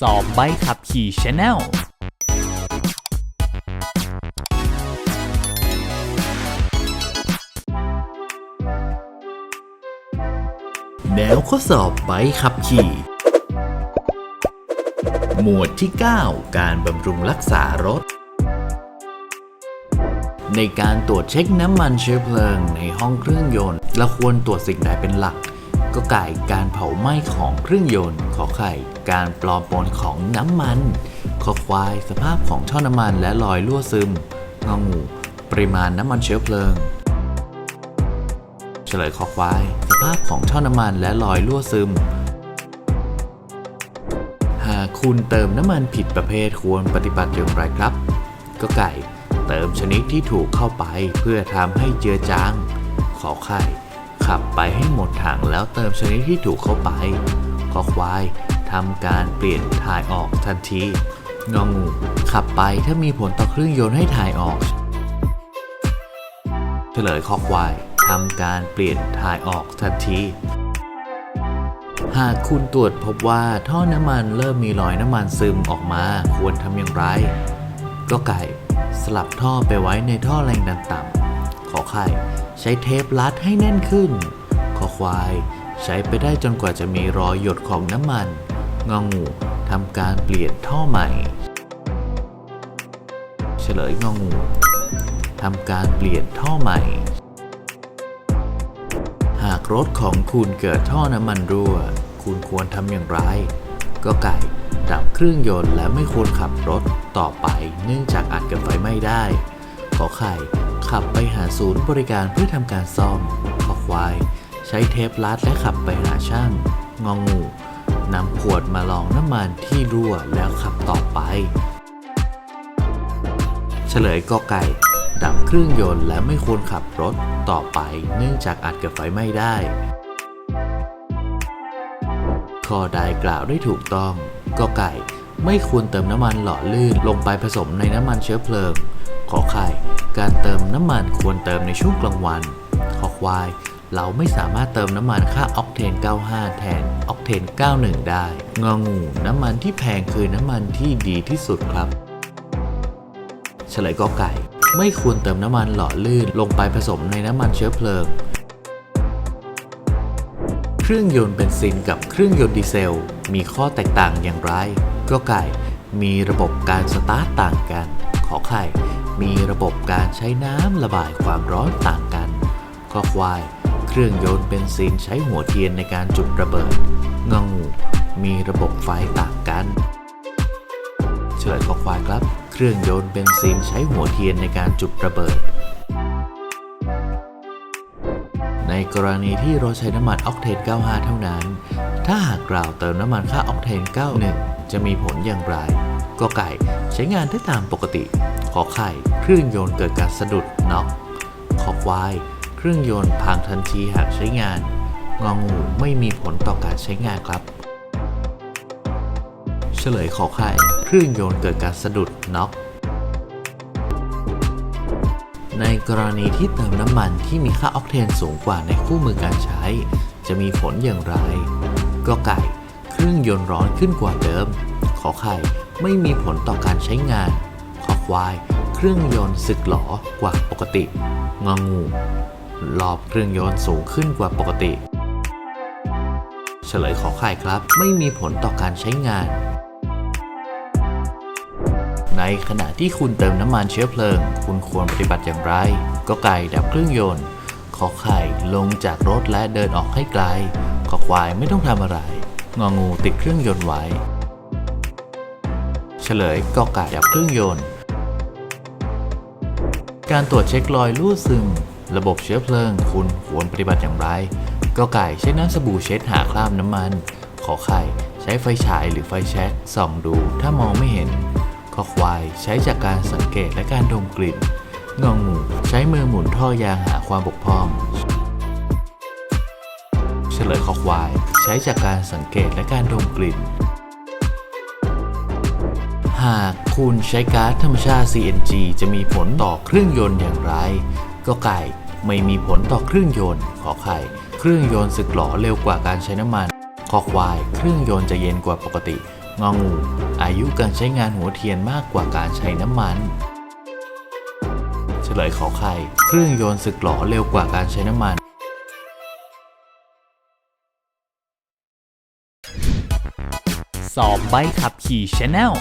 สอบใบขับขี่ Channel แนวข้อสอบใบขับขี่ หมวดที่ 9 การบำรุงรักษารถ ในการตรวจเช็คน้ำมันเชื้อเพลิงในห้องเครื่องยนต์เราควรตรวจสิ่งใดเป็นหลัก ก็ไก่การเผาไหม้ของเครื่องยนต์ ขอไข่ การปลอมปนของน้ำมัน ขอควาย สภาพของท่อน้ำมันและรอยรั่วซึมงองู ปริมาณน้ำมันเชื้อเพลิง เฉลยคอควาย สภาพของท่อน้ำมันและรอยรั่วซึม หากคุณเติมน้ำมันผิดประเภทควรปฏิบัติอย่างไรครับ ก็ไก่ เติมชนิดที่ถูกเข้าไปเพื่อทำให้เจือจาง ขอไข่ ขับไปให้หมดถังแล้วเติมชนิดที่ถูกเข้าไปขอควายทำการเปลี่ยนถ่ายออกทันทีงองูขับไปถ้ามีผลต่อเครื่องยนต์ให้ถ่ายออก เฉลยคอควายทำการเปลี่ยนถ่ายออกทันทีหากคุณตรวจพบว่าท่อน้ำมันเริ่มมีรอยน้ำมันซึมออกมา ควรทำอย่างไร ก็ไก่ สลับท่อไปไว้ในท่อแรงดันต่ำ ขอไข่ ใช้เทปรัดให้แน่นขึ้น ขอควาย ใช้ไปได้จนกว่าจะมีรอยหยดของน้ำมัน งองูทำการเปลี่ยนท่อใหม่ เฉลยงองูทำการเปลี่ยนท่อใหม่ หากรถของคุณเกิดท่อน้ำมันรั่ว คุณควรทำอย่างไร ก็ไก่ดับเครื่องยนต์และไม่ควรขับรถต่อไป เนื่องจากอาจเกิดไฟไหม้ได้ ขอไข่ ขับไปหาศูนย์บริการเพื่อทำการซ่อม ขอควาย ใช้เทปรัดและขับไปหาช่าง งองูนำขวดมาลองน้ำมันที่รั่วแล้วขับต่อไป เฉลยกอไก่ ดับเครื่องยนต์และไม่ควรขับรถต่อไปเนื่องจากอาจเกิดไฟไหม้ได้ข้อใดกล่าวได้ถูกต้องกอไก่ ไม่ควรเติมน้ำมันหล่อลื่นลงไปผสมในน้ำมันเชื้อเพลิง ขอไข่ การเติมน้ำมันควรเติมในช่วงกลางวัน ขอควาย เราไม่สามารถเติมน้ำมันค่าออกเทน 95 แทนออกเทน 91 ได้ งองู น้ำมันที่แพงคือน้ำมันที่ดีที่สุดครับ เฉลยกอไก่ ไม่ควรเติมน้ำมันหล่อลื่นลงไปผสมในน้ำมันเชื้อเพลิง เครื่องยนต์เบนซินกับเครื่องยนต์ดีเซล มีข้อแตกต่างอย่างไร ก็ไก่มีระบบการสตาร์ตต่างกัน ขอไข่ มีระบบการใช้น้ำระบายความร้อนต่างกันข้อควาย เครื่องยนต์เบนซินใช้หัวเทียนในการจุดระเบิดงองู มีระบบไฟต่างกัน เฉลยข้อควายครับ เครื่องยนต์เบนซินใช้หัวเทียนในการจุดระเบิด ในกรณีที่รถใช้น้ำมันออกเทน 95 เท่านั้น ถ้าหากเราเติมน้ำมันค่าออกเทน 91 จะมีผลอย่างไร ก็ไก่ใช้งานได้ตามปกติ ขอไข่ เครื่องยนต์เกิดการสะดุดน็อกขอควาย เครื่องยนต์พังทันทีหากใช้งาน งองูไม่มีผลต่อการใช้งานครับ เฉลยขอไข่ เครื่องยนต์เกิดการสะดุดน็อกในกรณีที่เติมน้ำมันที่มีค่าออกเทนสูงกว่าในคู่มือการใช้ จะมีผลอย่างไร ก็ไก่ เครื่องยนต์ร้อนขึ้นกว่าเดิม อไข่ ไม่มีผลต่อการใช้งาน ขอควาย เครื่องยนต์สึกหลอกว่าปกติ งองูรอบเครื่องยนต์สูงขึ้นกว่าปกติ เฉลยขอไข่ครับ ไม่มีผลต่อการใช้งาน ในขณะที่คุณเติมน้ำมันเชื้อเพลิง คุณควรปฏิบัติอย่างไร ก็ไก่ดับเครื่องยนต์ ขอไข่ลงจากรถและเดินออกให้ไกล ขอควายไม่ต้องทำอะไร งองูติดเครื่องยนต์ไว้ เฉลยก็ไก่ดับเครื่องยนต์ การตรวจเช็ครอยรั่วซึม ระบบเชื้อเพลิง คุณควรปฏิบัติอย่างไรก็ไก่ใช้น้ำสบู่เช็ดหาคราบน้ำมัน ขอไข่ใช้ไฟฉายหรือไฟแช็กส่องดูถ้ามองไม่เห็นขอควายใช้จากการสังเกตและการดมกลิ่นงองูใช้มือหมุนท่อยางหาความบกพร่อง เฉลยขอควาย ใช้จากการสังเกตและการดมกลิ่น หากคุณใช้ก๊าซธรรมชาติ CNG จะมีผลต่อเครื่องยนต์อย่างไร ก็ไก่ไม่มีผลต่อเครื่องยนต์ ขอไข่ เครื่องยนต์สึกหล่อเร็วกว่าการใช้น้ำมัน ขอควาย เครื่องยนต์จะเย็นกว่าปกติ งองู อายุการใช้งานหัวเทียนมากกว่าการใช้น้ำมัน เฉลยขอไข่ เครื่องยนต์สึกหล่อเร็วกว่าการใช้น้ำมันสอบใบขับขี่ชาแนล